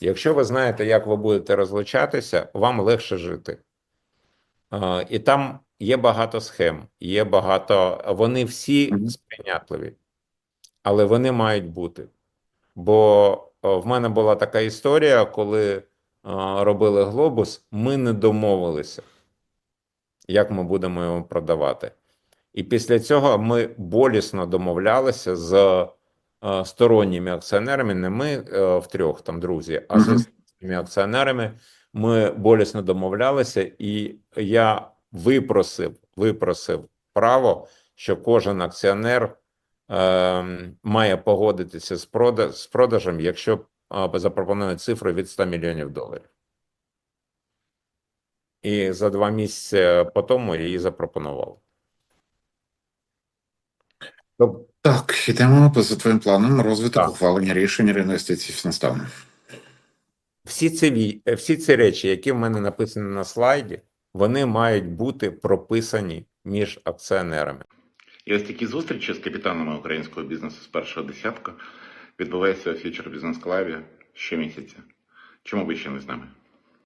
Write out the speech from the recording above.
Якщо ви знаєте, як ви будете розлучатися, вам легше жити. Е, І там є багато схем, є багато. Вони всі сприйнятливі, але вони мають бути. Бо в мене була така історія, коли е, робили глобус, ми не домовилися, як ми будемо його продавати. І після цього ми болісно домовлялися з сторонніми акціонерами, не ми е, втрьох, там друзі, а з сторонніми акціонерами. Ми болісно домовлялися, і я випросив, випросив право, що кожен акціонер е, має погодитися з, прода- з продажем, якщо е, запропонують цифру від 100 мільйонів доларів. І за два місяці по тому її запропонував. Так, ідемо по за твоїм планом. Розвиток Так. ухвалення рішень реінвестицій наставно. всі ці, всі ці речі, які в мене написані на слайді, вони мають бути прописані між акціонерами. І ось такі зустрічі з капітанами українського бізнесу з першого десятка відбуваються у Future Business Club щомісяця. Чому ви ще не з нами?